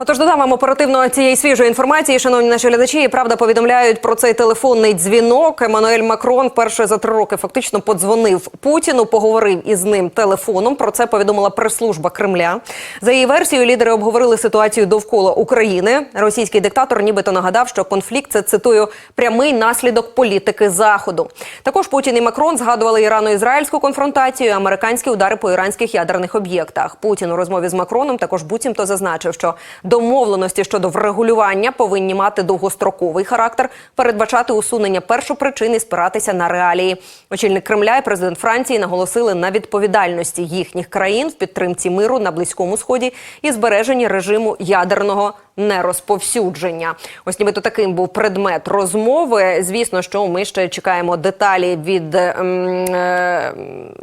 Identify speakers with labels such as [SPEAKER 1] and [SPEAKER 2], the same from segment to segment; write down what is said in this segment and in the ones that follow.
[SPEAKER 1] Отож, додам оперативно цієї свіжої інформації, шановні наші глядачі. І правда повідомляють про цей телефонний дзвінок. Еммануель Макрон вперше за три роки фактично подзвонив Путіну, поговорив із ним телефоном. Про це повідомила прес-служба Кремля. За її версією, лідери обговорили ситуацію довкола України. Російський диктатор нібито нагадав, що конфлікт це цитую прямий наслідок політики заходу. Також Путін і Макрон згадували ірано-ізраїльську конфронтацію, американські удари по іранських ядерних об'єктах. Путін у розмові з Макроном також буцімто зазначив, що домовленості щодо врегулювання повинні мати довгостроковий характер, передбачати усунення першопричин і спиратися на реалії. Очільник Кремля і президент Франції наголосили на відповідальності їхніх країн в підтримці миру на близькому сході і збереженні режиму ядерного нерозповсюдження. Ось нібито таким був предмет розмови. Звісно, що ми ще чекаємо деталі від ем, е,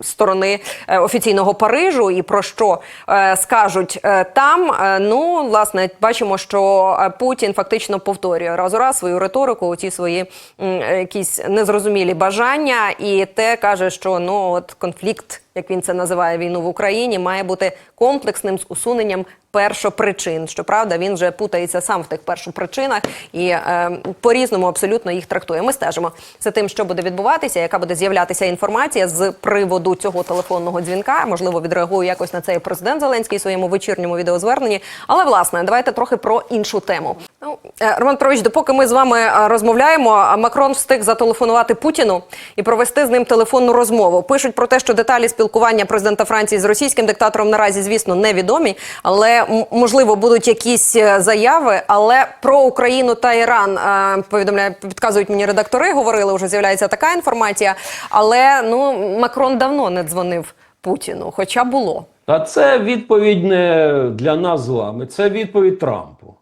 [SPEAKER 1] сторони е, офіційного Парижу і про що е, скажуть е, там. Е, ну, власне, бачимо, що е, Путін фактично повторює раз у раз свою риторику, ті свої е, якісь незрозумілі бажання, і те каже, що ну от конфлікт, як він це називає війну в Україні, має бути комплексним з усуненням першопричин. Щоправда, він вже путається сам в тих першопричинах і е, по-різному абсолютно їх трактує. Ми стежимо за тим, що буде відбуватися, яка буде з'являтися інформація з приводу цього телефонного дзвінка. Можливо, відреагує якось на це і президент Зеленський у своєму вечірньому відеозверненні. Але власне, давайте трохи про іншу тему. Ну, е, Роман Петрович, допоки ми з вами е, розмовляємо, Макрон встиг зателефонувати Путіну і провести з ним телефонну розмову. Пишуть про те, що деталі спілкування президента Франції з російським диктатором наразі, звісно, невідомі, але можливо будуть якісь е, заяви. Але про Україну та Іран е, повідомляє, підказують мені редактори. Говорили, вже з'являється така інформація. Але ну Макрон давно не дзвонив Путіну, хоча було.
[SPEAKER 2] Та це відповідь не для нас з вами, це відповідь Трампу.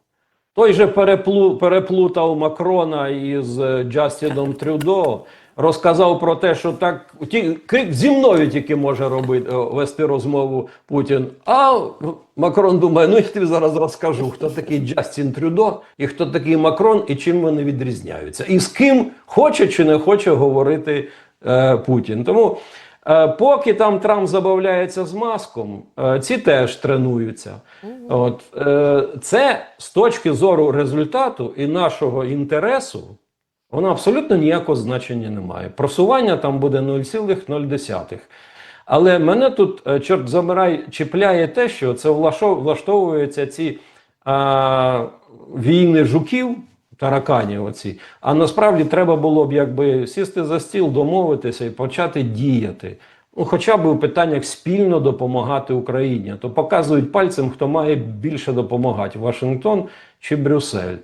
[SPEAKER 2] Той же переплутав Макрона із е, Джастіном Трюдо, розказав про те, що так ті, зі мною тільки може робити, е, вести розмову Путін. А Макрон думає, ну я тобі зараз розкажу, хто такий Джастін Трюдо і хто такий Макрон, і чим вони відрізняються. І з ким хоче чи не хоче говорити е, Путін. Тому Е, Поки там Трамп забавляється з маском, е, ці теж тренуються. От е, це з точки зору результату і нашого інтересу, воно абсолютно ніякого значення не має. Просування там буде 0,0. Але мене тут, е, чорт забирай, чіпляє те, що це влаштовуються ці а, війни жуків, тараканів оці. А насправді треба було б якби сісти за стіл, домовитися і почати діяти. Ну, хоча б у питаннях спільно допомагати Україні. То показують пальцем, хто має більше допомагати: Вашингтон чи Брюссель.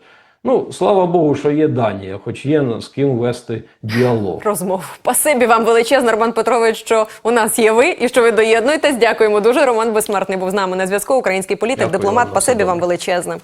[SPEAKER 2] Ну, слава Богу, що є Данія, хоч є з ким вести діалог.
[SPEAKER 1] розмов. Спасибі вам величезне, Роман Петрович, що у нас є ви і що ви доєднуєтесь. Дякуємо дуже. Роман Безсмертний був з нами на зв'язку. Український політик,
[SPEAKER 2] Дякую
[SPEAKER 1] дипломат.
[SPEAKER 2] вам,
[SPEAKER 1] Спасибі вам величезне.